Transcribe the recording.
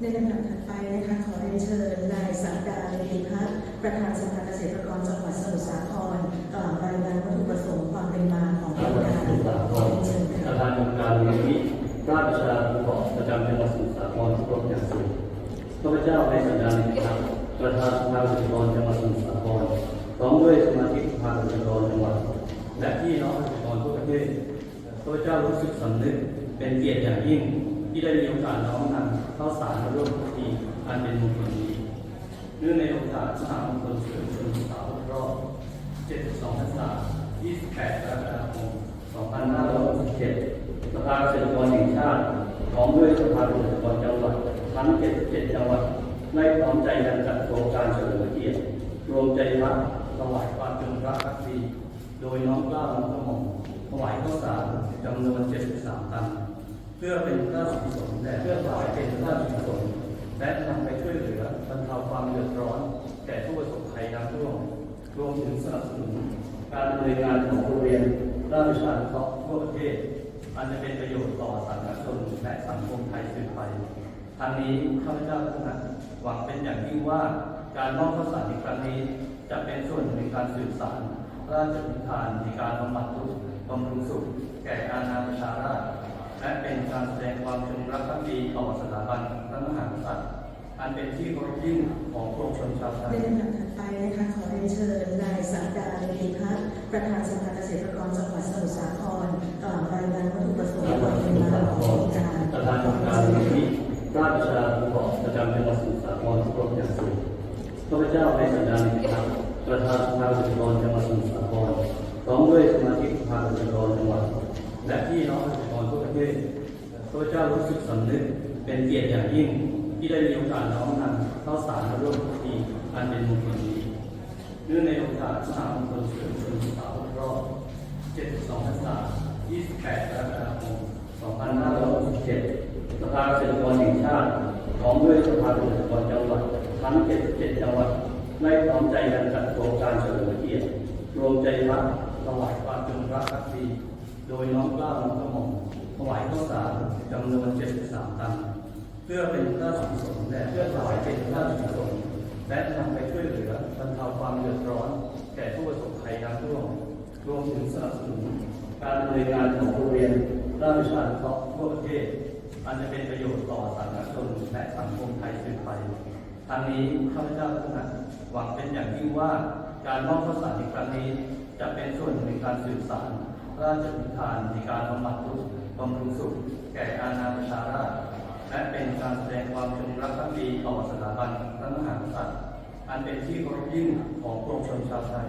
ในลำดับถัดไปนะคะขอเรียนเชิญนายสักดาเลติพัฒน์ประธานสภาเกษตรกรจังหวัดสมุทรสาครกล่าวรายงานวัตถุประสงค์ความเป็นมาของโครงการสมุทรสาคขอรเชิญปค่ะระธานองค์การมูลนิธิราชประชานุเคราะห์ประจำจังหวัดสมุทรสาครทุกคนอย่างสูงข้าพเจ้าในสัญญาณครับประธานสภาเกษตรกรจังหวัดสมุทรสาครพร้อมด้วยสมาชิกสภาเกษตรกรจังหวัดและพี่น้องเกษตรกรทั่วประเทศข้าพเจ้ารู้สึกสำนึกเป็นเกียรติอย่างยิ่ง ที่ได้มีโอกาสน้อมนำข้าวสารมาร่วมพิธีอันเป็นมงคลนี้เนื่องในโอกาสมหามงคลเฉลิมฉลองสาวรอบ 72พรรษา28กรกฎาคม2567สภาเกษตรกรแห่งชาติพร้อมด้วยสภาเกษตรกรจังหวัดทั้ง 77 จังหวัดได้พร้อมใจกันจัดโครงการเฉลิมเกียรติรวมใจรักถวายความจงรักภักดีโดยน้อมกล้าน้อมกระหม่อมถวายข้าวสารจำนวน 73 ตัน เพื่อเป็นพระราชกุศลและเพื่อถวายเป็นพระราชกุศลและนำไปช่วยเหลือบรรเทาความเดือดร้อนแก่ผู้ประสบภัยน้ำท่วมรวมถึงสนับสนุนการดำเนินงานของโรงเรียนราชวิชาเคราะห์ทั่วประเทศ อันจะเป็นประโยชน์ต่อสาธารณชนและสังคมไทยสืบไปทางนี้ข้าพเจ้าทุกท่านหวังเป็นอย่างยิ่งว่าการมอบข้าวสารในครั้งนี้ จะเป็นส่วนในการสื่อสาร พระราชนิทานในการบำบัดทุกข์บำรุงสุข แก่อาณาประชาราษฎร์ และเป็นการแสดงความจงรักภักดีต่อสถาบันพระมหากษัตริย์ อันเป็นที่เคารพยิ่งของปวงชนชาวไทในยลำดับถัดไปนะคะขอเรียนเชิญนายสักดาเลติพัฒน์ประธานสภาเกษตรกรจังหวัดสมุทรสาครกล่าวรายงานวัตถุประสงค์ความเป็นมาของโครงการประธานองค์การมูลนิธิราชประชานุเคราะห์ประจำจังหวัดสมุทรสาครทุกคนอย่างสูงข้าพเจ้าในสัญญาณครับประธานสภาเกษตรกรจังหวัดสมุทรสาครพร้อมด้วยสมาชิกสภาเกษตรกรจังหวัด และพี่น้องเกษตรกรทั่วประเทศข้าพเจ้ารู้สึกสำนึกเป็นเกียรติอย่างยิ่งที่ได้มีโอกาสน้อมนำข้าวสารมาร่วมพิธีอันเป็นมงคลนี้เนื่องในโอกาสมหามงคลเฉลิมฉลองสาวรอบ72พรรษา28กรกฎาคม2567สภาเกษตรกรแห่งชาติพร้อมด้วยสภาเกษตรกรจังหวัดทั้ง 77 จังหวัดได้พร้อมใจกันจัดโครงการเฉลิมเกียรติรวมใจรักถวายความจงรักภักดี โดยน้อมกล้าน้อมกระหม่อมถวายข้าวสารจำนวน73ตัน เพื่อเป็นพระราชกุศลและเพื่อถวายเป็นพระราชกุศลและนำไปช่วยเหลือบรรเทาความเดือดร้อน แก่ผู้ประสบภัยน้ำท่วมรวมถึงสนับสนุนการดำเนินงานของโรงเรียนราชวิชาเคราะห์ทั่วประเทศอันจะเป็นประโยชน์ต่อสาธารณชนและสังคมไทยสืบไปทางนี้ข้าพเจ้าทุกท่านหวังเป็นอย่างยิ่งว่าการมอบข้าวสารในครั้งนี้ จะเป็นส่วนหนึ่งในการสื่อสาร ราชพิธานในการบำบัดทุกข์บำรุงสุข แก่อาณาประชาราชและเป็นการแสดงความจงรักภักดีต่อสถาบันพระมหากษัตริย์ อันเป็นที่เคารพยิ่งของปวงชนชาวไทย